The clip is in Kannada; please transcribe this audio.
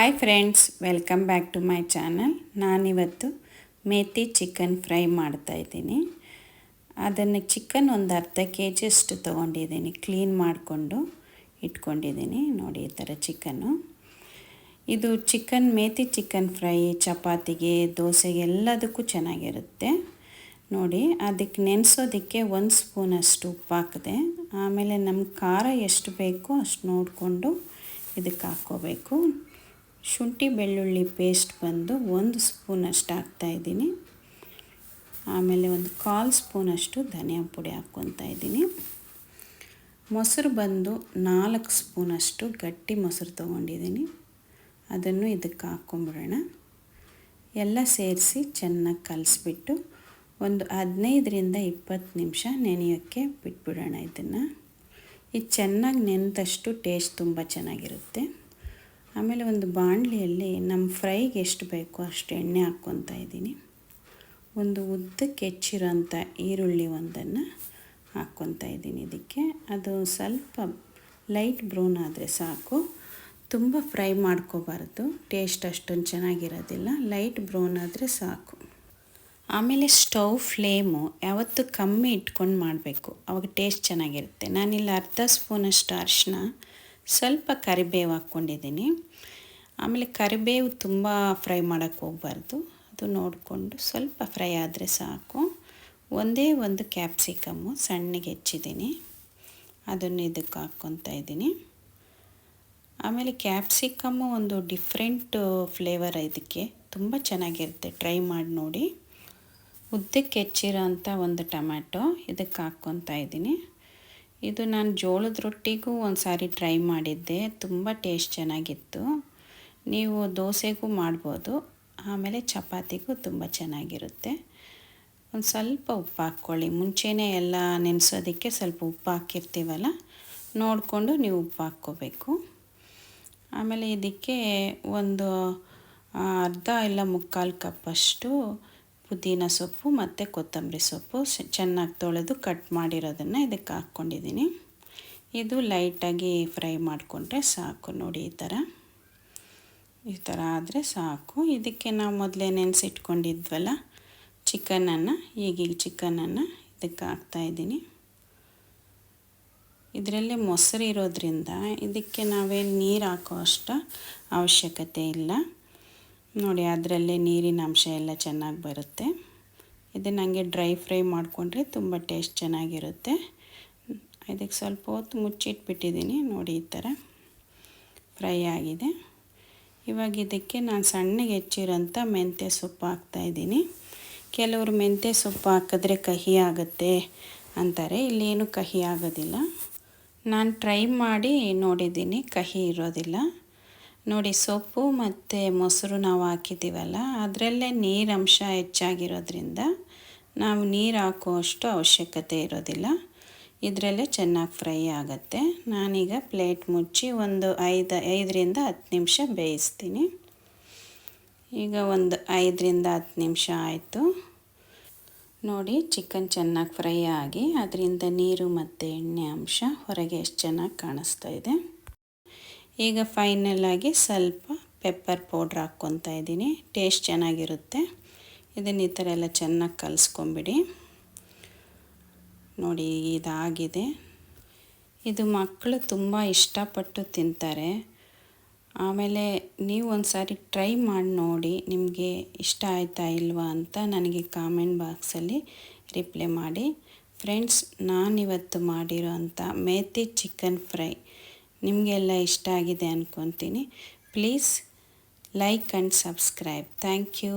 Hi friends welcome back to my channel ನಾನಿವತ್ತು ಮೇತಿ ಚಿಕನ್ ಫ್ರೈ ಮಾಡ್ತಾಯಿದ್ದೀನಿ ಅದನ್ನು ಚಿಕನ್ ಒಂದು ಅರ್ಧ ಕೆ ಜಿಯಷ್ಟು ತೊಗೊಂಡಿದ್ದೀನಿ. ಕ್ಲೀನ್ ಮಾಡಿಕೊಂಡು ಇಟ್ಕೊಂಡಿದ್ದೀನಿ. ನೋಡಿ ಈ ಥರ ಚಿಕನ್ನು ಇದು ಚಿಕನ್ ಮೇತಿ ಚಿಕನ್ ಫ್ರೈ ಚಪಾತಿಗೆ, ದೋಸೆಗೆ ಎಲ್ಲದಕ್ಕೂ ಚೆನ್ನಾಗಿರುತ್ತೆ. ನೋಡಿ ಅದಕ್ಕೆ ನೆನೆಸೋದಕ್ಕೆ ಒಂದು ಸ್ಪೂನಷ್ಟು ಉಪ್ಪು ಹಾಕಿದೆ. ಆಮೇಲೆ ನಮ್ಗೆ ಖಾರ ಎಷ್ಟು ಬೇಕೋ ಅಷ್ಟು ನೋಡಿಕೊಂಡು ಇದಕ್ಕೆ ಹಾಕ್ಕೋಬೇಕು. ಶುಂಠಿ ಬೆಳ್ಳುಳ್ಳಿ ಪೇಸ್ಟ್ ಬಂದು ಒಂದು ಸ್ಪೂನಷ್ಟು ಹಾಕ್ತಾಯಿದ್ದೀನಿ ಆಮೇಲೆ ಒಂದು ಕಾಲು ಸ್ಪೂನಷ್ಟು ಧನಿಯಾ ಪುಡಿ ಹಾಕ್ಕೊತಾ ಇದ್ದೀನಿ. ಮೊಸರು ಬಂದು ನಾಲ್ಕು ಸ್ಪೂನಷ್ಟು ಗಟ್ಟಿ ಮೊಸರು ತೊಗೊಂಡಿದ್ದೀನಿ. ಅದನ್ನು ಇದಕ್ಕೆ ಹಾಕ್ಕೊಂಬಿಡೋಣ ಎಲ್ಲ ಸೇರಿಸಿ ಚೆನ್ನಾಗಿ ಕಲಸಿಬಿಟ್ಟು ಒಂದು ಹದಿನೈದರಿಂದ ಇಪ್ಪತ್ತು ನಿಮಿಷ ನೆನೆಯೋಕ್ಕೆ ಬಿಟ್ಬಿಡೋಣ ಇದನ್ನು. ಇದು ಚೆನ್ನಾಗಿ ನೆನೆದಷ್ಟು ಟೇಸ್ಟ್ ತುಂಬ ಚೆನ್ನಾಗಿರುತ್ತೆ. ಆಮೇಲೆ ಒಂದು ಬಾಣಲಿಯಲ್ಲಿ ನಮ್ಮ ಫ್ರೈಗೆ ಎಷ್ಟು ಬೇಕೋ ಅಷ್ಟು ಎಣ್ಣೆ ಹಾಕ್ಕೊತಾ ಇದ್ದೀನಿ. ಒಂದು ಉದ್ದಕ್ಕೆ ಹೆಚ್ಚಿರೋಂಥ ಈರುಳ್ಳಿ ಒಂದನ್ನು ಹಾಕ್ಕೊತಾ ಇದ್ದೀನಿ ಇದಕ್ಕೆ. ಅದು ಸ್ವಲ್ಪ ಲೈಟ್ ಬ್ರೌನ್ ಆದರೆ ಸಾಕು. ತುಂಬ ಫ್ರೈ ಮಾಡ್ಕೋಬಾರ್ದು. ಟೇಸ್ಟ್ ಅಷ್ಟೊಂದು ಚೆನ್ನಾಗಿರೋದಿಲ್ಲ. ಲೈಟ್ ಬ್ರೌನ್ ಆದರೆ ಸಾಕು. ಆಮೇಲೆ ಸ್ಟವ್ ಫ್ಲೇಮು ಯಾವತ್ತೂ ಕಮ್ಮಿ ಇಟ್ಕೊಂಡು ಮಾಡಬೇಕು. ಅವಾಗ ಟೇಸ್ಟ್ ಚೆನ್ನಾಗಿರುತ್ತೆ. ನಾನಿಲ್ಲಿ ಅರ್ಧ ಸ್ಪೂನಷ್ಟು ಅರಿಶಿನ ಸ್ವಲ್ಪ ಕರಿಬೇವು ಹಾಕ್ಕೊಂಡಿದ್ದೀನಿ. ಆಮೇಲೆ ಕರಿಬೇವು ತುಂಬ ಫ್ರೈ ಮಾಡೋಕ್ಕೆ ಹೋಗ್ಬಾರ್ದು. ಅದು ನೋಡಿಕೊಂಡು ಸ್ವಲ್ಪ ಫ್ರೈ ಆದರೆ ಸಾಕು. ಒಂದೇ ಒಂದು ಕ್ಯಾಪ್ಸಿಕಮ್ಮು ಸಣ್ಣಗೆ ಹೆಚ್ಚಿದ್ದೀನಿ. ಅದನ್ನು ಇದಕ್ಕೆ ಹಾಕ್ಕೊತಾ ಇದ್ದೀನಿ. ಆಮೇಲೆ ಕ್ಯಾಪ್ಸಿಕಮ್ಮು ಒಂದು ಡಿಫ್ರೆಂಟ್ ಫ್ಲೇವರ್ ಇದಕ್ಕೆ ತುಂಬ ಚೆನ್ನಾಗಿರುತ್ತೆ. ಟ್ರೈ ಮಾಡಿ ನೋಡಿ. ಉದ್ದಕ್ಕೆ ಹೆಚ್ಚಿರೋ ಒಂದು ಟೊಮ್ಯಾಟೊ ಇದಕ್ಕೆ ಹಾಕ್ಕೊತಾ ಇದ್ದೀನಿ. ಇದು ನಾನು ಜೋಳದ ರೊಟ್ಟಿಗೂ ಒಂದು ಸಾರಿ ಟ್ರೈ ಮಾಡಿದ್ದೆ, ತುಂಬ ಟೇಸ್ಟ್ ಚೆನ್ನಾಗಿತ್ತು. ನೀವು ದೋಸೆಗೂ ಮಾಡ್ಬೋದು, ಆಮೇಲೆ ಚಪಾತಿಗೂ ತುಂಬ ಚೆನ್ನಾಗಿರುತ್ತೆ. ಒಂದು ಸ್ವಲ್ಪ ಉಪ್ಪು ಹಾಕ್ಕೊಳ್ಳಿ, ಮುಂಚೆನೇ ಎಲ್ಲ ನೆನೆಸೋದಕ್ಕೆ ಸ್ವಲ್ಪ ಉಪ್ಪು ಹಾಕಿರ್ತೀವಲ್ಲ, ನೋಡಿಕೊಂಡು ನೀವು ಉಪ್ಪು ಹಾಕ್ಕೋಬೇಕು. ಆಮೇಲೆ ಇದಕ್ಕೆ ಒಂದು ಅರ್ಧ ಇಲ್ಲ ಮುಕ್ಕಾಲು ಕಪ್ಪಷ್ಟು ಪುದೀನ ಸೊಪ್ಪು ಮತ್ತು ಕೊತ್ತಂಬರಿ ಸೊಪ್ಪು ಚೆನ್ನಾಗಿ ತೊಳೆದು ಕಟ್ ಮಾಡಿರೋದನ್ನು ಇದಕ್ಕೆ ಹಾಕ್ಕೊಂಡಿದ್ದೀನಿ. ಇದು ಲೈಟಾಗಿ ಫ್ರೈ ಮಾಡಿಕೊಂಡ್ರೆ ಸಾಕು ನೋಡಿ ಈ ಥರ. ಈ ಥರ ಆದರೆ ಸಾಕು. ಇದಕ್ಕೆ ನಾವು ಮೊದಲೇ ನೆನೆಸಿಟ್ಕೊಂಡಿದ್ವಲ್ಲ, ಚಿಕನನ್ನು, ಈಗೀಗ ಚಿಕನನ್ನು ಇದಕ್ಕೆ ಹಾಕ್ತಾಯಿದ್ದೀನಿ ಇದರಲ್ಲಿ ಮೊಸರು ಇರೋದ್ರಿಂದ ಇದಕ್ಕೆ ನಾವೇನು ನೀರು ಹಾಕೋ ಅಷ್ಟು ಅವಶ್ಯಕತೆ ಇಲ್ಲ. ನೋಡಿ, ಅದರಲ್ಲೇ ನೀರಿನ ಅಂಶ ಎಲ್ಲ ಚೆನ್ನಾಗಿ ಬರುತ್ತೆ. ಇದನ್ನು ಹಂಗೆ ಡ್ರೈ ಫ್ರೈ ಮಾಡಿಕೊಂಡ್ರೆ ತುಂಬ ಟೇಸ್ಟ್ ಚೆನ್ನಾಗಿರುತ್ತೆ. ಇದಕ್ಕೆ ಸ್ವಲ್ಪ ಹೊತ್ತು ಮುಚ್ಚಿಟ್ಬಿಟ್ಟಿದ್ದೀನಿ. ನೋಡಿ, ಈ ಥರ ಫ್ರೈ ಆಗಿದೆ. ಇವಾಗ ಇದಕ್ಕೆ ನಾನು ಸಣ್ಣಗೆ ಹೆಚ್ಚಿರೋಂಥ ಮೆಂತ್ಯ ಸೊಪ್ಪು ಹಾಕ್ತಾಯಿದ್ದೀನಿ ಕೆಲವರು ಮೆಂತ್ಯ ಸೊಪ್ಪು ಹಾಕಿದ್ರೆ ಕಹಿ ಆಗುತ್ತೆ ಅಂತಾರೆ. ಇಲ್ಲೇನು ಕಹಿ ಆಗೋದಿಲ್ಲ. ನಾನು ಟ್ರೈ ಮಾಡಿ ನೋಡಿದ್ದೀನಿ, ಕಹಿ ಇರೋದಿಲ್ಲ. ನೋಡಿ ಸೊಪ್ಪು ಮತ್ತು ಮೊಸರು ನಾವು ಹಾಕಿದ್ದೀವಲ್ಲ, ಅದರಲ್ಲೇ ನೀರಂಶ ಹೆಚ್ಚಾಗಿರೋದ್ರಿಂದ ನಾವು ನೀರು ಹಾಕುವಷ್ಟು ಅವಶ್ಯಕತೆ ಇರೋದಿಲ್ಲ. ಇದರಲ್ಲೇ ಚೆನ್ನಾಗಿ ಫ್ರೈ ಆಗುತ್ತೆ. ನಾನೀಗ ಪ್ಲೇಟ್ ಮುಚ್ಚಿ ಒಂದು ಐದು, ಐದರಿಂದ ಹತ್ತು ನಿಮಿಷ ಬೇಯಿಸ್ತೀನಿ. ಈಗ ಒಂದು ಐದರಿಂದ ಹತ್ತು ನಿಮಿಷ ಆಯಿತು. ನೋಡಿ ಚಿಕನ್ ಚೆನ್ನಾಗಿ ಫ್ರೈ ಆಗಿ, ಅದರಿಂದ ನೀರು ಮತ್ತು ಎಣ್ಣೆ ಅಂಶ ಹೊರಗೆ ಎಷ್ಟು ಚೆನ್ನಾಗಿ ಕಾಣಿಸ್ತಾ ಇದೆ. ಈಗ ಫೈನಲಾಗಿ ಸ್ವಲ್ಪ ಪೆಪ್ಪರ್ ಪೌಡ್ರ್ ಹಾಕ್ಕೊತಾ ಇದ್ದೀನಿ. ಟೇಸ್ಟ್ ಚೆನ್ನಾಗಿರುತ್ತೆ. ಇದನ್ನು ಈ ಥರ ಎಲ್ಲ ಚೆನ್ನಾಗಿ ಕಲಿಸ್ಕೊಂಬಿಡಿ. ನೋಡಿ, ಇದಾಗಿದೆ. ಇದು ಮಕ್ಕಳು ತುಂಬ ಇಷ್ಟಪಟ್ಟು ತಿಂತಾರೆ. ಆಮೇಲೆ ನೀವು ಒಂದು ಸಾರಿ ಟ್ರೈ ಮಾಡಿ ನೋಡಿ ನಿಮಗೆ ಇಷ್ಟ ಆಯ್ತಾ ಇಲ್ವಾ ಅಂತ ನನಗೆ ಕಾಮೆಂಟ್ ಬಾಕ್ಸಲ್ಲಿ ರಿಪ್ಲೈ ಮಾಡಿ. ಫ್ರೆಂಡ್ಸ್ ನಾನಿವತ್ತು ಮಾಡಿರೋ ಅಂಥ ಮೇತಿ ಚಿಕನ್ ಫ್ರೈ ನಿಮಗೆಲ್ಲ ಇಷ್ಟ ಆಗಿದೆ ಅಂದ್ಕೊತೀನಿ please like and subscribe thank you